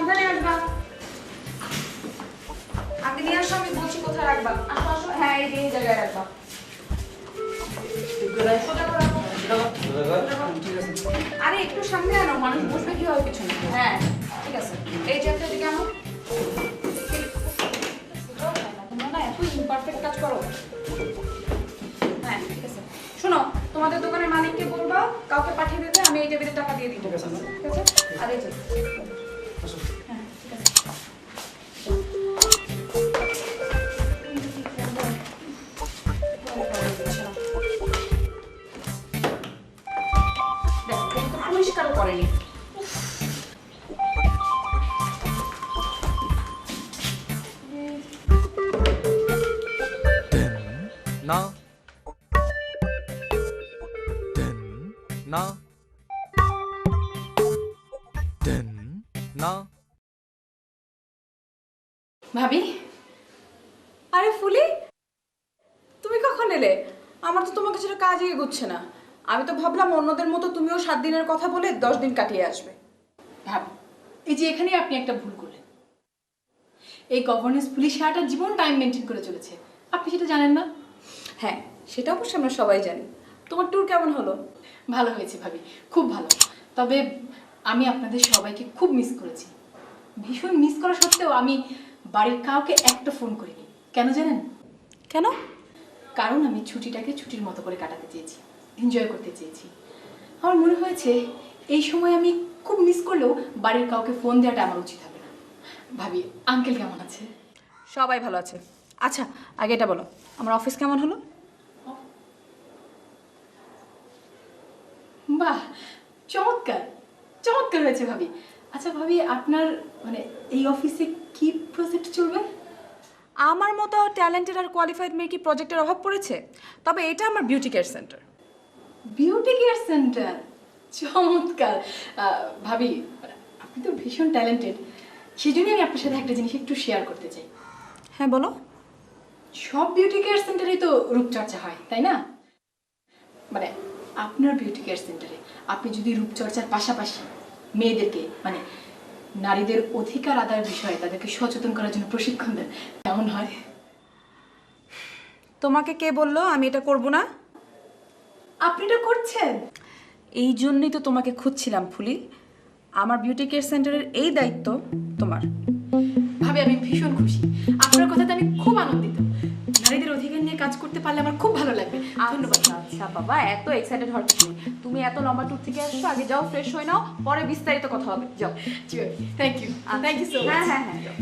সাবধানে রাখবা আগে নিয়ে আসো আমি বলছি কোথায় রাখবা। আসো আসো। হ্যাঁ এই এই জায়গায় রাখবা। আরে একটু সামনে আনো মানুষ বসবে কি হবে পিছনে? হ্যাঁ ঠিক আছে। এই একটা দিকে আনো। ইমপারফেক্ট কাজ করো। হ্যাঁ ঠিক আছে। শোনো তোমাদের দোকানের মালিককে বলবা কাউকে পাঠিয়ে দেবে আমি এই টেবিলে টাকা দিয়ে দিই ঠিক আছে। আর এই যে হ্যাঁ ঠিক আছে দেখো এটা তো পরিষ্কারও করেনি na den na den na ভাবি? আরে ফুলি তুমি কখন এলে? আমার তো তোমাকে সেটা কাজই এগোচ্ছে না। আমি তো ভাবলাম অন্যদের মতো তুমিও সাত দিনের কথা বলে দশ দিন কাটিয়ে আসবে। ভাবি এই যে এখানেই আপনি একটা ভুল করলেন। এই গভর্নেন্স পুলিশ সারাটা জীবন টাইম মেনটেন করে চলেছে। আপনি সেটা জানেন না? হ্যাঁ সেটা অবশ্যই আমরা সবাই জানি। তোমার ট্যুর কেমন হলো? ভালো হয়েছে ভাবি খুব ভালো। তবে আমি আপনাদের সবাইকে খুব মিস করেছি। ভীষণ মিস করা সত্ত্বেও আমি বাড়ির কাউকে একটা ফোন করিনি। কেন জানেন? কেন? কারণ আমি ছুটিটাকে ছুটির মতো করে কাটাতে চেয়েছি এনজয় করতে চেয়েছি। আমার মনে হয়েছে এই সময় আমি খুব মিস করলেও বাড়ির কাউকে ফোন দেওয়াটা আমার উচিত হবে না। ভাবি আঙ্কেল কেমন আছে? সবাই ভালো আছে। আচ্ছা আগে এটা বলো আমার অফিস কেমন হলো? বাহ চমৎকার। চমৎকার হয়েছে ভাবি। আচ্ছা ভাবি আপনার মানে এই অফিসে কি প্রজেক্ট চলবে? আমার মতো ট্যালেন্টেড আর কোয়ালিফাইড মেয়ে কি প্রজেক্টের অভাব পড়েছে? তবে এটা আমার beauty care centre beauty care centre চমৎকার। ভাবি আপনি তো ভীষণ ট্যালেন্টেড সেই জন্যই আমি আপনার সাথে একটা জিনিস একটু শেয়ার করতে চাই। হ্যাঁ বলো। সব বিউটি কেয়ার সেন্টারেই তো রূপচর্চা হয় তাই না? মানে আপনার বিউটি কেয়ার সেন্টারে আপনি যদি রূপচর্চার পাশাপাশি মেয়েদেরকে মানে নারীদের অধিকার আদায়ের বিষয়ে তাদেরকে সচেতন করার জন্য প্রশিক্ষণ দেন। কেমন হয়? তোমাকে কে বলল আমি এটা করব না? আপনি এটা করছেন? এই জন্যই তো তোমাকে খুঁজছিলাম ফুলি। আমার বিউটি কেয়ার সেন্টারের এই দায়িত্ব তোমার। ভাবে আমি ভীষণ খুশি। আপনার কথাতে আমি খুব আনন্দিত। কাজ করতে পারলে আমার খুব ভালো লাগবে। ধন্যবাদ। আচ্ছা আচ্ছা বাবা এত এক্সাইটেড হওয়ার কিছু নেই। তুমি এত লম্বা ট্যুর থেকে আসছো আগে যাও ফ্রেশ হয়ে নাও পরে বিস্তারিত কথা হবে। যাও। Thank you thank you so হ্যাঁ মাচ হ্যাঁ হ্যাঁ যাও।